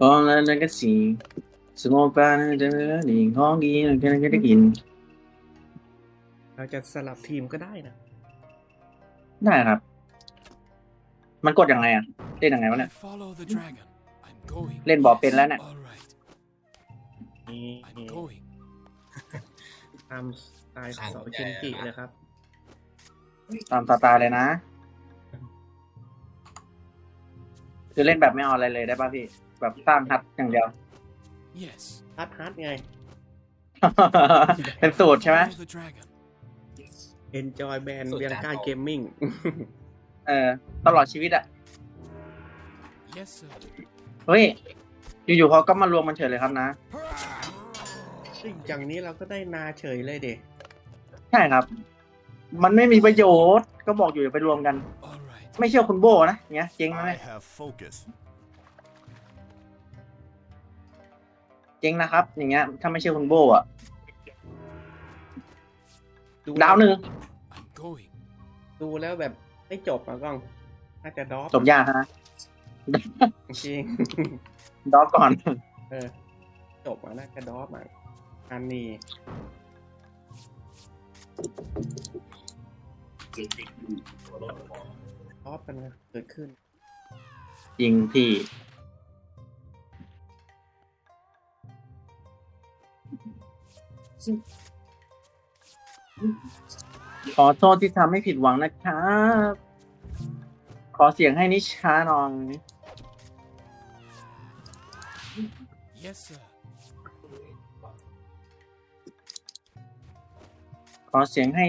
บอแล้วนั่นก็สีสมองปลาเนี่ยจะหนีห้องดีนค่นก็ได้กิน เราจะสลับทีมก็ได้นะ ได้ครับ มันกดยังไงอ่ะ เล่นยังไงวะเนี่ย เล่นบอเป็นแล้วเนี่ยตามสไตล์สองเคนกิเลยครับ ตามตาตาเลยนะ คือเล่นแบบไม่เอาอะไรเลยได้ป่ะพี่แบบสร้างฮัทอย่างเดียว Yes. ฮัทฮัทไง เป็นสูตรใช่ไหม e n j o y band เบียงก้าเกมมิ่ง เออตลอดชีวิตอ่ะ เฮ้ย อยู่ๆเขาก็มารวมมันเฉยเลยครับนะอย่างนี้เราก็ได้นาเฉยเลยเด็ใช่ครับ มันไม่มีประโยชน์ ก็บอกอยู่อย่าไปรวมกัน ไม่เชื่อคุณโบนะ เงี้ยเจ๊งไหมเยเจ๊งนะครับ อย่างเงี้ยถ้าไม่ใช่คุณโบอ่ะดาวหนึ่งดูแล้วแบบไม่จบอะกล้องน่าจะดรอปจบยากฮะ จริงดรอปก่อน เออ จบอะน่าจะดรอปอะอันนี้ดรอปป็นเกิดขึ้น จริงพี่ขอโทษที่ทำให้ผิดหวังนะครับ ขอเสียงให้นิชาหน่อย Yes sir ขอเสียงให้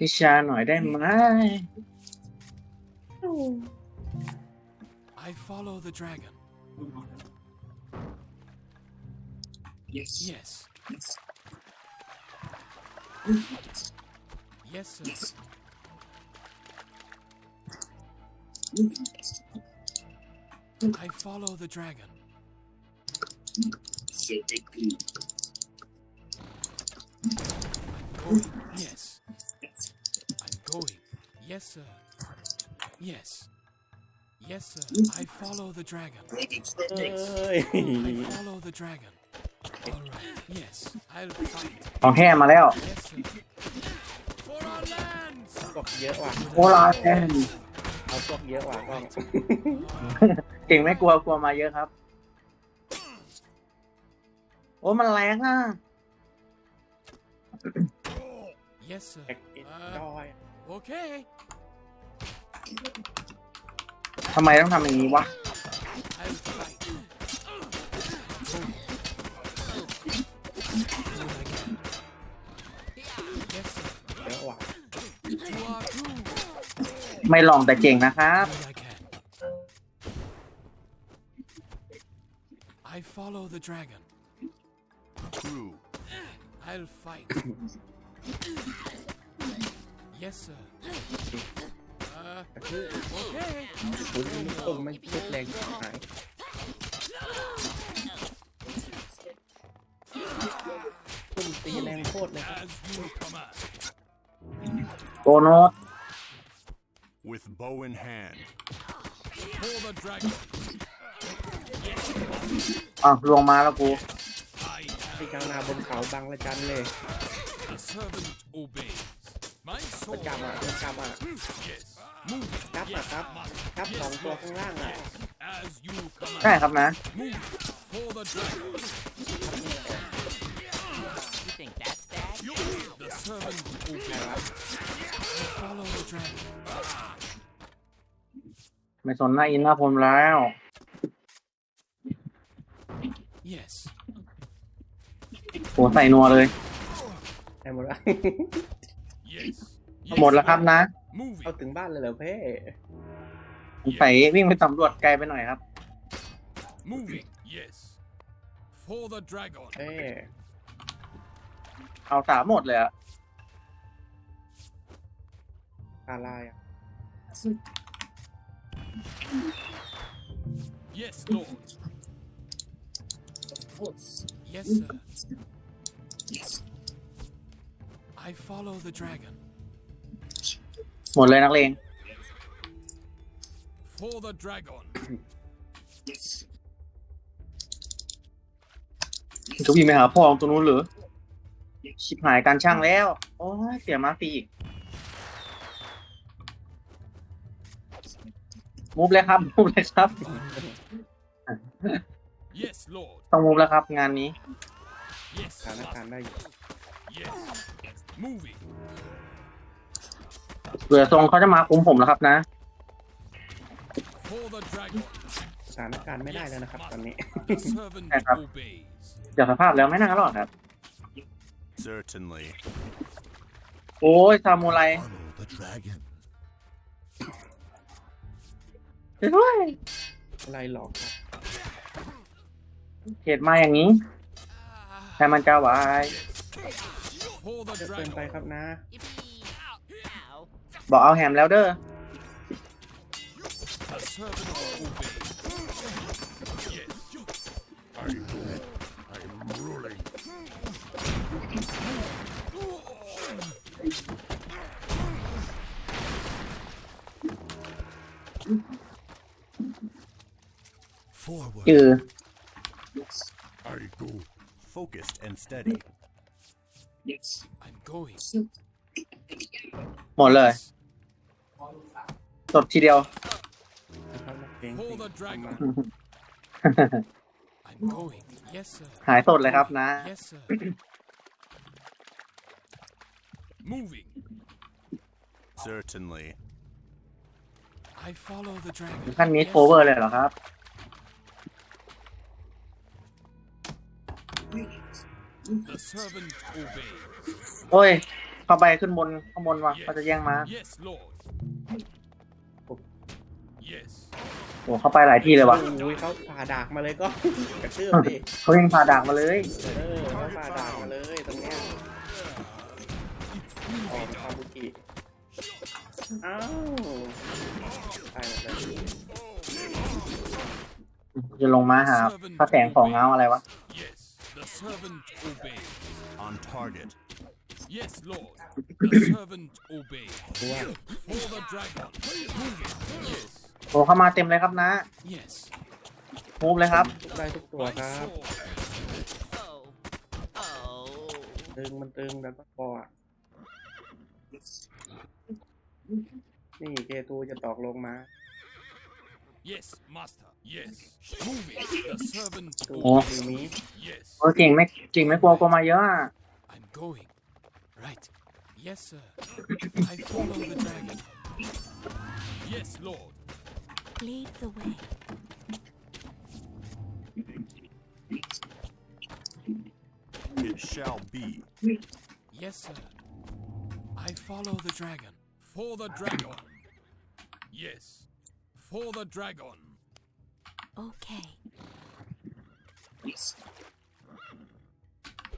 นิชาหน่อยได้ไหม I follow the dragon Yes. Yes. Yes. Yes, sir. Yes. I follow the dragon. So big Yes. I'm going. Yes, sir. Yes. Yes, sir. I follow the dragon. I follow the dragon. เอาแห่มาแล้วยโอลาแหนเอาพวกเยอะว่าก็เก่งไม่กลัว กลัวมาเยอะครับ โอ้ มันแรงอ่ะอทำไม ต้องทำอย่างนี้วะไม่ลองแต่เจ่งนะครับเงโคตรเลยโอนอ w i อ่ะลงมาแล้วกูไปกลางนาบนเขาบังละจันเลยประจำอ่ะพระจำอ่ะครับอ่ะครับ ครับสองตัวข้างล่างอ่ะใช่ครับนะ think that's b a d You, the servant will follow the dragon. ไม่สนหน้าอินหน้าผมแล้ว Yes. โหใส่นัวเลย หมดละ y หมดแล้วครับนะ m o v เอาถึงบ้านเลยเหรอเพ่ใส่วิ่งไปสำรวจไกลไปหน่อยครับ Move it. Yes. For the dragon. เพเอาสามหมดเลยอะอะไรอ่ะ Yes, Lord. Of course. Yes, sir. Yes. I follow the dragon. หมดเลยนักเลง For the dragon. Yes. ทุกทีไม่หาพ่อของตัวนู้นเหรือชิบหายการช่างแล้วโอ้ยเสียมาฟีอีกมูฟเลยครับมูฟเลยครับ Yes ต้องมูฟแล้วครับ งานนี้ Yes ทานได้ทานได้ Yes เผื่อทรงเขาจะมาคุ้มผมแล้วครับนะสถานการณ์ไม่ได้แล้วนะครับ ตอนนี้ใช่ครับเดี๋ยวาสภาพแล้วไม่น่ารอดครับ Certainly. โอ้ยซามูไรเฮ้ยอะไรหรอกเหตุมาอย่างนี้แต่มันจะไหวจะเป็นไปครับนะ บอกเอาแฮมแล้วเด้อเจอ Focused and steady. I'm going. หมดเลยสดทีเดียว Hold the dragon. I'm going. Yes, sir. หายสดเลยครับนะ Yes, sir. Moving. Certainly. I follow the ถึ dragon. งขั้นมี Yes, โอเวอร์เลยเหรอครับโอ้ยเข้าไปขึ้นบนข้างบนว่ะเขาจะแย่งมา Yes, โอ้เข้าไปหลายที่เลยว่ะเขาผ่าดากมาเลยก็กระเืือมดิเขายิงผ่าดัามาเลยเออเขาผ่าดากมาเลยตรงเนี้ยออกคาบุกิอ้าวตายจะลงมาหาพระแสงของเงาอะไรวะ servant obeys. On target. Yes, Lord. The servant obeys. For the dragon. Move it. Yes. โอ้เข้ามาเต็มเลยครับนะ Yes. มูฟเลยครับได้ทุกตัว My ครับ sword. Oh. Oh. ตึงมันตึงดันตะกออะนี่เจตูจะตอกลงมา Yes, master. Yes. Move it. The servant. โอ้ come โหเก่งแม็กเก่งแม็กโวโกมาเยอะอะ I'm going. Right. Yes, sir. I follow the dragon. Yes, lord. Lead the way. เ Yes, sir. I follow the dragon. For the dragon. Yes. for the dragon. Okay. Yes.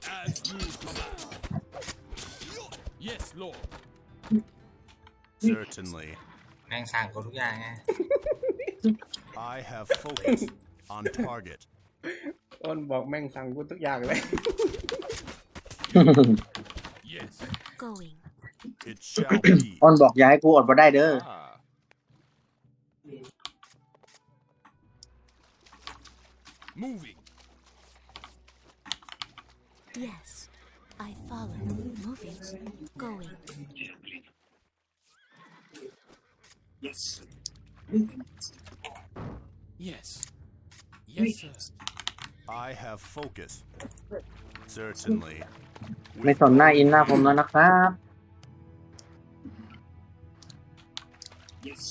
As you command. Yes, Lord. Certainly. Đang sàng của ra nghe. I have focus on target. Ôn บอกแม่งสั่งกูทุกอย่างเลย Yes. Going. It shall be. อ้อนบอกอย่าให้กูอดบ่ได้เด้อ Ah. Moving. Yes, I follow. Moving. Going. Yes. Yes. Yes, sir. I have focus. Certainly. ไม่สนหน้าอินหน้าผมแล้วนะครับ Yes.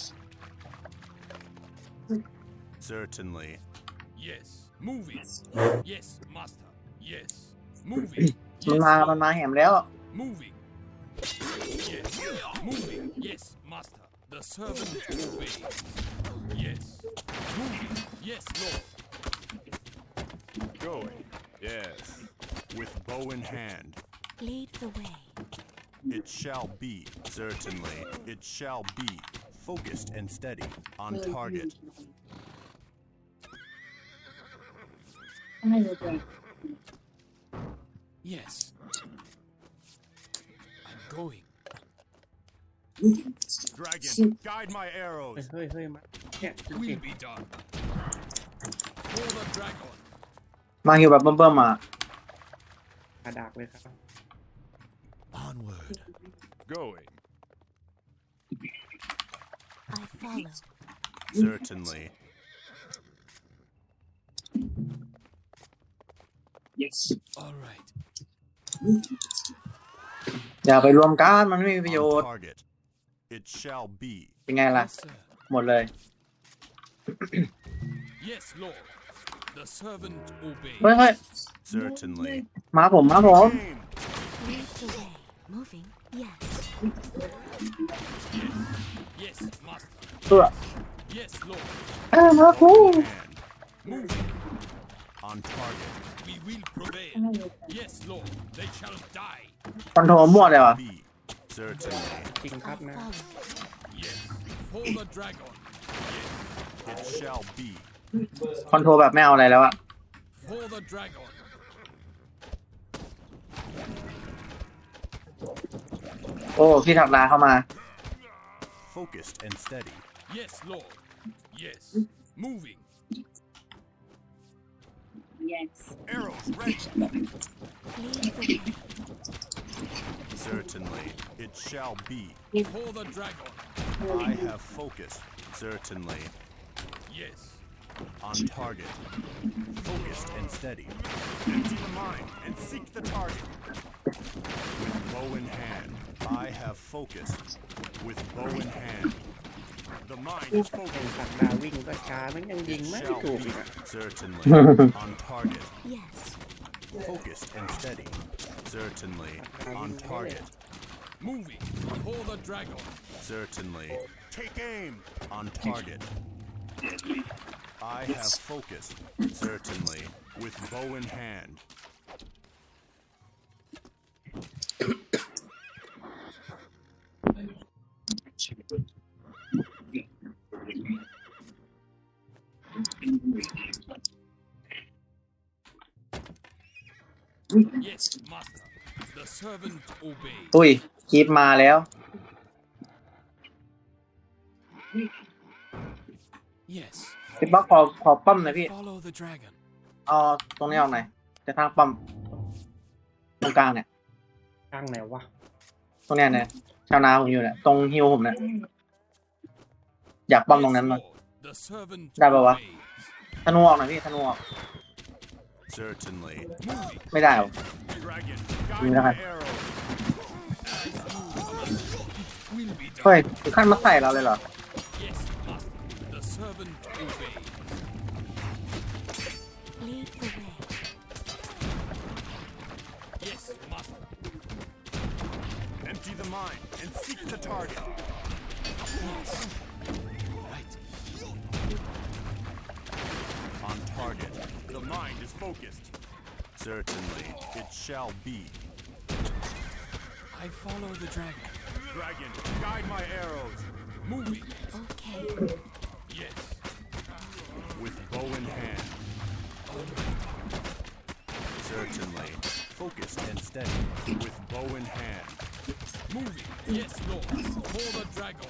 Certainly. Moving. Yes, master. Yes. Move it. มันมามันมาแหมแล้ว Moving. Yes. Moving. Yes, master. The servant obeys. Yes. Moving. Yes, lord. Going. Yes. With bow in hand. Lead the way. It shall be. Certainly. It shall be. Focused and steady. On target. Yes. I'm going. Dragon, guide my arrows. เฮ้ยเฮ้ยมาเนี่ยจริ be done. For the dragon. มาฮิวแบบเบิ่มๆมา ka. Onward. Going. I follow. Certainly. yes alright อย่าไปรวมกันมันไม่มีประโยชน์ target it shall be เป็นไงล่ะหมดเลย yes lord the servant obey เฮ้ยเฮ้ย certainly มาผมมาผม moving yes yes master ตัว yes lord เอ้ามาคู moving On target. We will prevail. Yes, Lord. They shall die. คอนโทรลมั่วเลยวะ Be certainly. จริงครับนะ Yes. For the dragon. It shall be. คอนโทรลแบบไม่เอาอะไรแล้วอะ For the dragon. โอ้พี่ถักดาเข้ามา Focused and steady. Yes, Lord. Yes. Moving. friends. Arrows Certainly, it shall be. Pull the dragon. I have focus. Certainly. Yes. On target. Focused and steady. Empty the mind and seek the target. With bow in hand, I have focus. With bow in hand, shall be certainly on target, Yes. focused and steady. Certainly on target, Moving. Pull the dragon. certainly take aim on target. I have focused, certainly with bow in hand. อุ้ยคีบมาแล้วพี่บ๊อกขอขอปั๊มหน่อยพี่อ๋อตรงนี้เอาหน่อยจะทางปั๊มตรงกลางเนี่ยกลางไหนวะตรงนี้เนี่ยชาวนาผมอยู่เนี่ยตรงฮิวผมเนี่ยอยากปั๊มตรงนั้นมั้ยได้ปะวะธนูออกหน่อยพี่ธนูออก Certainly. ไม่ได้หรอ Dragon, guide my Nah. arrow. เฮ้ยถึงขั้นมาใส่เราเลยเหรอ Yes, Yes, Empty the mine and seek the target. is focused. Certainly, it shall be. I follow the dragon. Dragon, guide my arrows. Moving. Okay. Yes. With bow in hand. Certainly. Focused and steady. With bow in hand. Moving. Yes, Lord. For the dragon.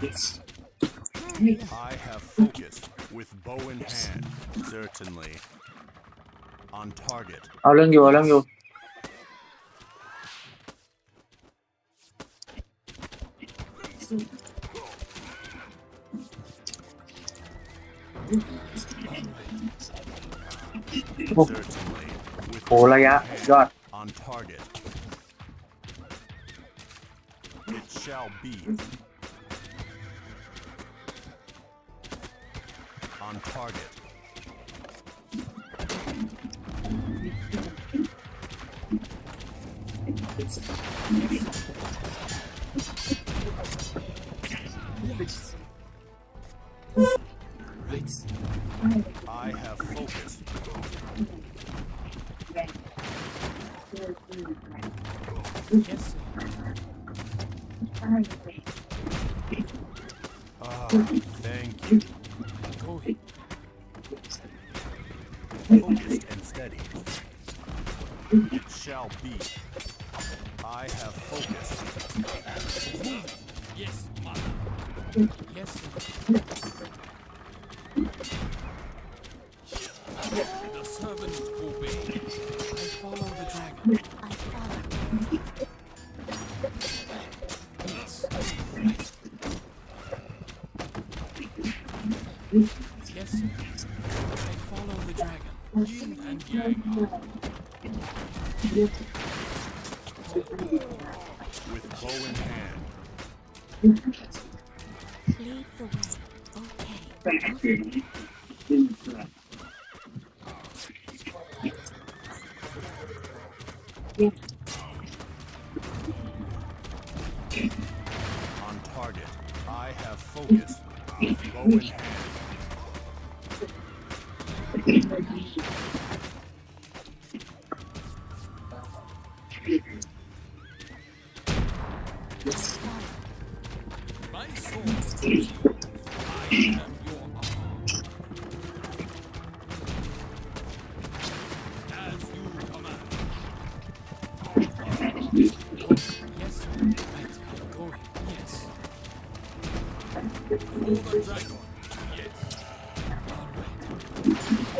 Yes. I have focused with bow in hand, certainly. On target. I'll lend you, I'll lend you. Oh. โหระยะยอด I'll be. On target. Yes. Right. I have focus. Yes. with bow in hand. Lead the way. Okay. On target, I have focus. Bow in hand. Thank you.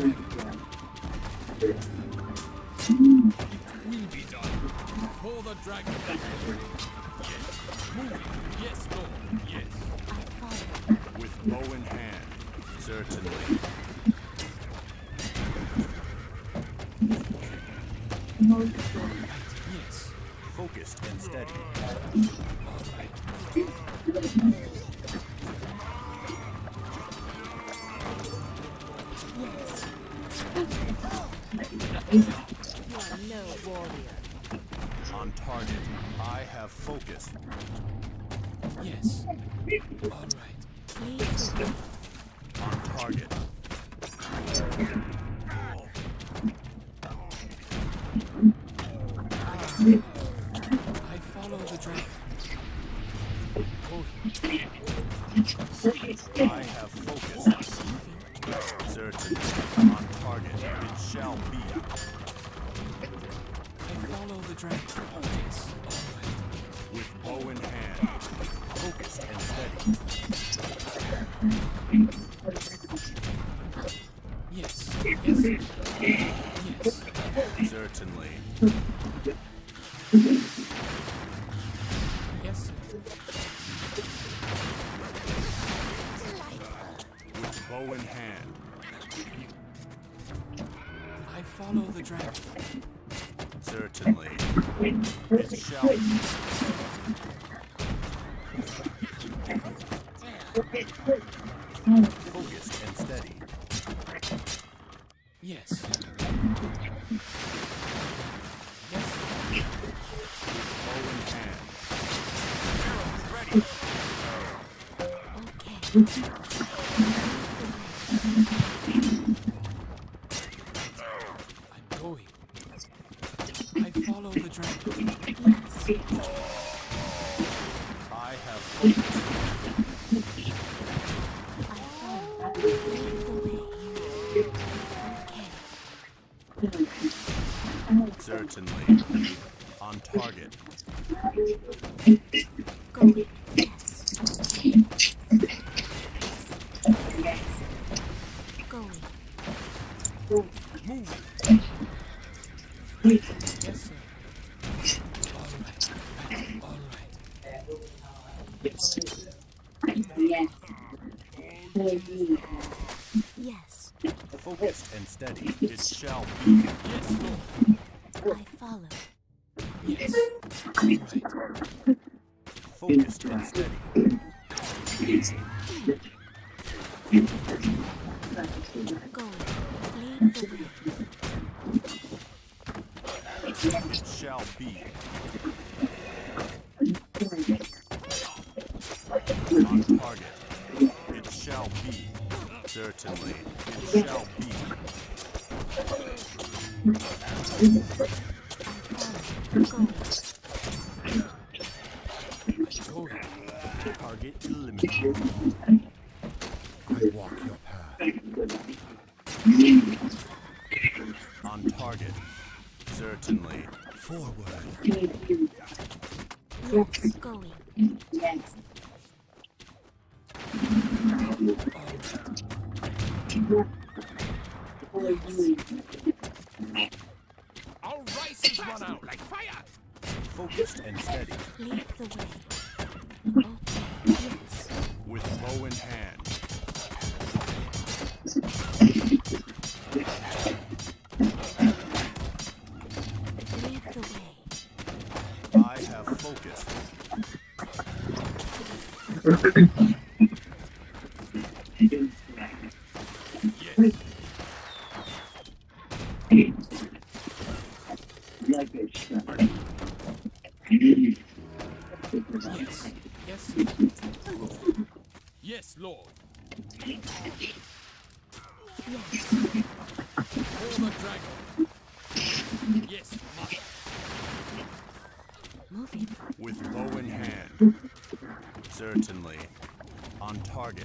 three. Amen. Focus and steady. Yes. Yes. Bow in hand. Arrows ready. Okay. Yes. Focused and steady. It shall be. Yes, Lord. limited. I walk your path. On target. Certainly. Forward. Yes, going. Yes. Our rice run out like fire. Focused and steady. Lead the way. Okay with bow in hand. I have focus. like this. Lord. Yes. dragon. Yes, mother. Moving. With bow in hand. Certainly. On target.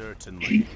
Certainly.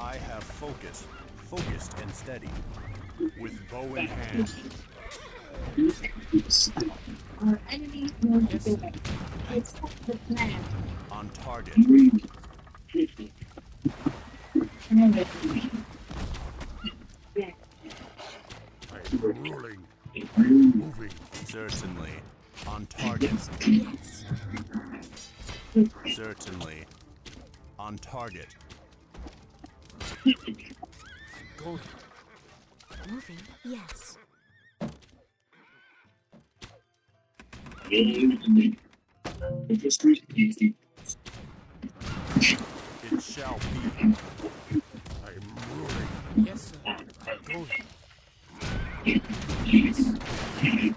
I have focus, focused and steady, with bow in hand. Our enemy will yes. Accept the plan. On target. it. Moving, yes. It shall be. I'm ruling. Yes, sir. Golden. Yes.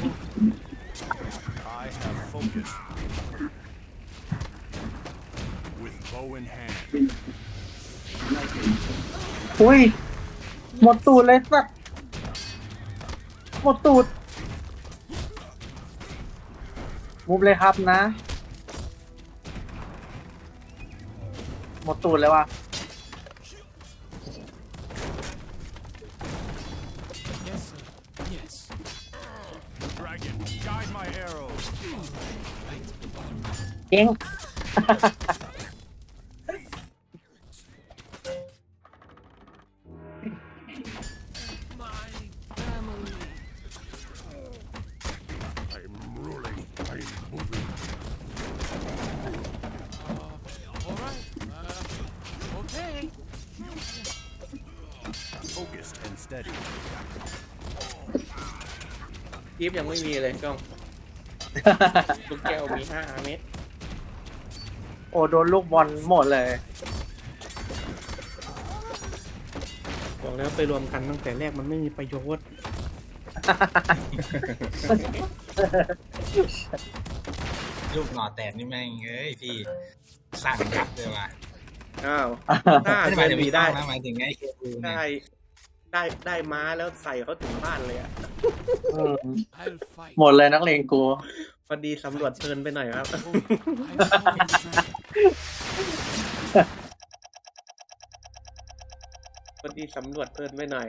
I have focus. With bow in hand. อุ้ยหมดตูดเลยสัตว์หมดตูดมุบเลยครับนะ หมดตูดเลยว่ะเจ๊งยิบยังไม่มีเลยกล้องลูกแก้วมีห้าเมตรโอ้โดนลูกบอลหมดเลย บอกแล้วไปรวมกันตั้งแต่แรกมันไม่มีประโยชน์ลูกหน่อแตกนี่แม่งเอ้ยพี่ สั่งกลับเลยว่ะ อ้าวด้าได้หมาถึงไงเคคนได้ ได้ ได้ม้าแล้วใส่เขาถึงบ้านเลยอะหมดเลยนักเลงกูพอดีสำรวจเพินไปหน่อยครับ พอดีสำรวจเพิินไปหน่อย